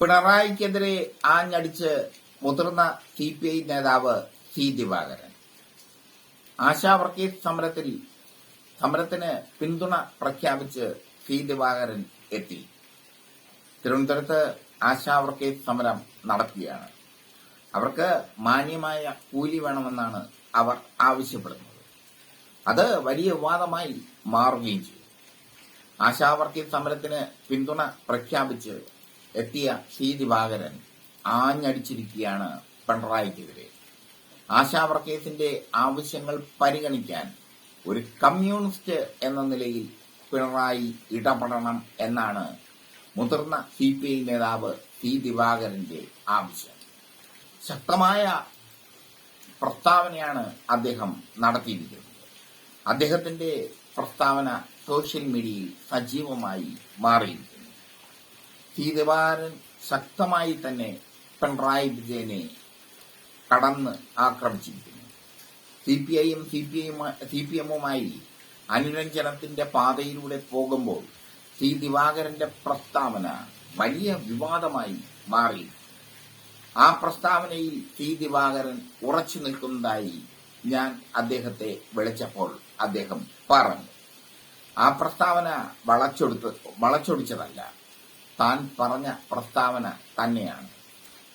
പിണറായിക്കെതിരെ ആഞ്ഞടിച്ച് മുതിർന്ന C P I നേതാവ് സി ദിവാകരൻ. ആശാ വർക്കേഴ്സ് സമരത്തിൽ സമരത്തിന് പിന്തുണ പ്രഖ്യാപിച്ച് സി ദിവാകരൻ എത്തി. തിരുവനന്തപുരത്ത് ആശാ വർക്കേഴ്സ് സമരം നടക്കുകയാണ്. അവർക്ക് മാന്യമായ കൂലി വേണമെന്നാണ് അവർ ആവശ്യപ്പെടുന്നത്. അത് വലിയ വിവാദമായി മാറുകയും ചെയ്തു. ആശാ വർക്കേഴ്സ് സമരത്തിന് പിന്തുണ പ്രഖ്യാപിച്ച് എത്തിയ സി ദിവാകരൻ ആഞ്ഞടിച്ചിരിക്കുകയാണ് പിണറായിക്കെതിരെ. ആശാ വർക്കേഴ്സിന്റെ ആവശ്യങ്ങൾ പരിഗണിക്കാൻ ഒരു കമ്മ്യൂണിസ്റ്റ് എന്ന നിലയിൽ പിണറായി ഇടപെടണം എന്നാണ് മുതിർന്ന സി പി ഐ നേതാവ് സി ദിവാകരന്റെ ആവശ്യം. ശക്തമായ പ്രസ്താവനയാണ് അദ്ദേഹം നടത്തിയിരിക്കുന്നത്. അദ്ദേഹത്തിന്റെ പ്രസ്താവന സോഷ്യൽ മീഡിയയിൽ സജീവമായി മാറിയിരിക്കുന്നു. സി ദിവാരൻ ശക്തമായി തന്നെ പിണറായി വിജയനെ കടന്ന് ആക്രമിച്ചിരിക്കുന്നു. സി പി ഐയും സി പി സി പി എമ്മുമായി അനുരഞ്ജനത്തിന്റെ പാതയിലൂടെ പോകുമ്പോൾ സി ദിവാകരന്റെ പ്രസ്താവന വലിയ വിവാദമായി മാറി. ആ പ്രസ്താവനയിൽ സി ദിവാകരൻ ഉറച്ചു നിൽക്കുന്നതായി ഞാൻ അദ്ദേഹത്തെ വിളിച്ചപ്പോൾ അദ്ദേഹം പറഞ്ഞു. ആ പ്രസ്താവന വളച്ചൊടുത്ത് വളച്ചൊടിച്ചതല്ല. താൻ പറഞ്ഞ പ്രസ്താവന തന്നെയാണ്.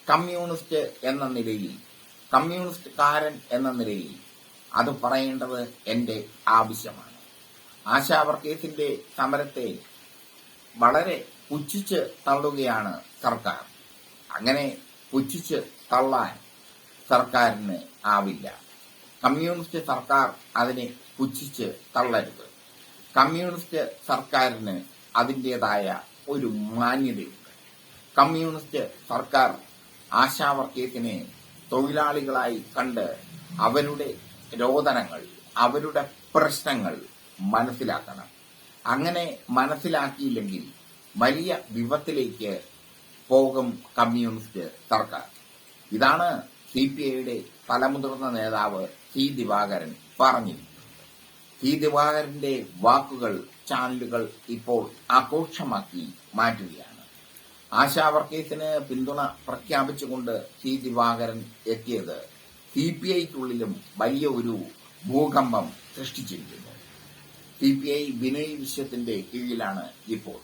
കമ്മ്യൂണിസ്റ്റ് എന്ന നിലയിൽ കമ്മ്യൂണിസ്റ്റ്കാരൻ എന്ന നിലയിൽ അത് പറയേണ്ടത് എന്റെ ആവശ്യമാണ്. ആശാവർക്കേസിന്റെ സമരത്തെ വളരെ പുച്ഛിച്ച് തള്ളുകയാണ് സർക്കാർ. അങ്ങനെ പുച്ഛിച്ച് തള്ളാൻ സർക്കാരിന് ആവില്ല. കമ്മ്യൂണിസ്റ്റ് സർക്കാർ അതിനെ പുച്ഛിച്ച് തള്ളരുത്. കമ്മ്യൂണിസ്റ്റ് സർക്കാരിന് അതിന്റെതായ ഒരു മാന്യതയുണ്ട്. കമ്മ്യൂണിസ്റ്റ് സർക്കാർ ആശാ തൊഴിലാളികളായി കണ്ട് അവരുടെ രോദനങ്ങൾ അവരുടെ പ്രശ്നങ്ങൾ മനസ്സിലാക്കണം. അങ്ങനെ മനസ്സിലാക്കിയില്ലെങ്കിൽ വലിയ വിപത്തിലേക്ക് പോകും കമ്മ്യൂണിസ്റ്റ് സർക്കാർ. ഇതാണ് സി പി ഐയുടെ തലമുതിർന്ന നേതാവ് സി ദിവാകരൻ പറഞ്ഞിരിക്കുന്നത്. സി ദിവാകരന്റെ വാക്കുകൾ ചാനലുകൾ ഇപ്പോൾ ആഘോഷമാക്കി മാറ്റുകയാണ്. ആശാ വർക്കേഴ്സിന് പിന്തുണ പ്രഖ്യാപിച്ചുകൊണ്ട് സി ദിവാകരൻ എത്തിയത് സി പി ഐക്കുള്ളിലും വലിയ ഒരു ഭൂകമ്പം സൃഷ്ടിച്ചിരിക്കുന്നു. സി പി ഐ വിനയ് വിശ്വത്തിന്റെ കീഴിലാണ് ഇപ്പോൾ.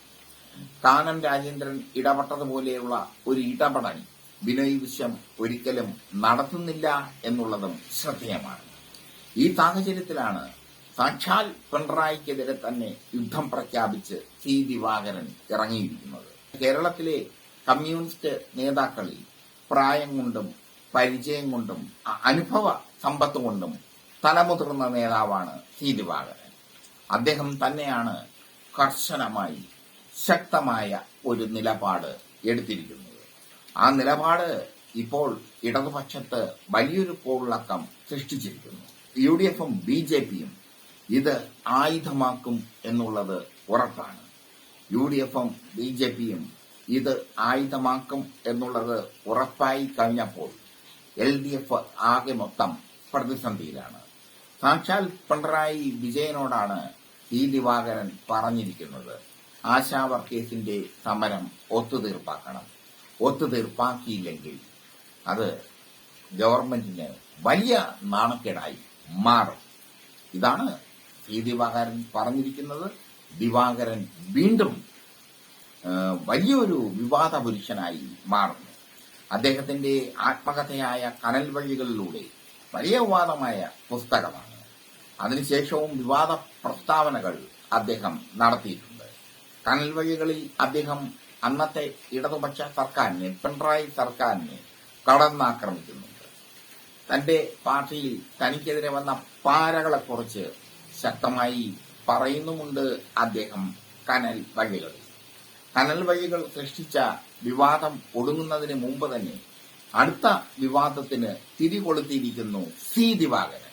കാനം രാജേന്ദ്രൻ ഇടപെട്ടതുപോലെയുള്ള ഒരു ഇടപെടൽ വിനയ് വിശ്വം ഒരിക്കലും നടത്തുന്നില്ല എന്നുള്ളതും ശ്രദ്ധേയമാണ്. ഈ സാഹചര്യത്തിലാണ് സാക്ഷാൽ പിണറായിക്കെതിരെ തന്നെ യുദ്ധം പ്രഖ്യാപിച്ച് സി ദിവാകരൻ ഇറങ്ങിയിരിക്കുന്നത്. കേരളത്തിലെ കമ്മ്യൂണിസ്റ്റ് നേതാക്കളിൽ പ്രായം കൊണ്ടും പരിചയം കൊണ്ടും അനുഭവ സമ്പത്ത് കൊണ്ടും തലമുതിർന്ന നേതാവാണ് സി ദിവാകരൻ. അദ്ദേഹം തന്നെയാണ് കർശനമായി ശക്തമായ ഒരു നിലപാട് എടുത്തിരിക്കുന്നത്. ആ നിലപാട് ഇപ്പോൾ ഇടതുപക്ഷത്ത് വലിയൊരു കോളിളക്കം സൃഷ്ടിച്ചിരിക്കുന്നു. യു ഡി എഫും ബി ജെ പിയും ഇത് ആയുധമാക്കും എന്നുള്ളത് ഉറപ്പാണ്. യു ഡി എഫും ബി ജെ പിയും ഇത് ആയുധമാക്കും എന്നുള്ളത് ഉറപ്പായി കഴിഞ്ഞപ്പോൾ എൽ ഡി എഫ് ആകെ മൊത്തം പ്രതിസന്ധിയിലാണ്. സാക്ഷാൽ പിണറായി വിജയനോടാണ് ഈ ദിവാകരൻ പറഞ്ഞിരിക്കുന്നത്. ആശാ വർക്കേഴ്സിന്റെ സമരം ഒത്തുതീർപ്പാക്കണം. ഒത്തുതീർപ്പാക്കിയില്ലെങ്കിൽ അത് ഗവൺമെന്റിന് വലിയ നാണക്കേടായി മാറും. ഇതാണ് ഈ ദിവാകരൻ പറഞ്ഞിരിക്കുന്നത് ദിവാകരൻ വീണ്ടും വലിയൊരു വിവാദ പുരുഷനായി മാറുന്നു. അദ്ദേഹത്തിന്റെ ആത്മകഥയായ കനൽ വഴികളിലൂടെ വലിയ വിവാദമായ പുസ്തകമാണ്. അതിനുശേഷവും വിവാദ പ്രസ്താവനകൾ അദ്ദേഹം നടത്തിയിട്ടുണ്ട്. കനൽ വഴികളിൽ അദ്ദേഹം അന്നത്തെ ഇടതുപക്ഷ സർക്കാരിനെ പിണറായി സർക്കാരിനെ കടന്നാക്രമിക്കുന്നുണ്ട്. തന്റെ പാർട്ടിയിൽ തനിക്കെതിരെ വന്ന പാരകളെക്കുറിച്ച് ശക്തമായി പറയുന്നുമുണ്ട് അദ്ദേഹം കനൽ വഴികൾ. കനൽ വഴികൾ സൃഷ്ടിച്ച വിവാദം ഒടുങ്ങുന്നതിന് മുമ്പ് തന്നെ അടുത്ത വിവാദത്തിന് തിരികൊളുത്തിയിരിക്കുന്നു സി ദിവാകരൻ.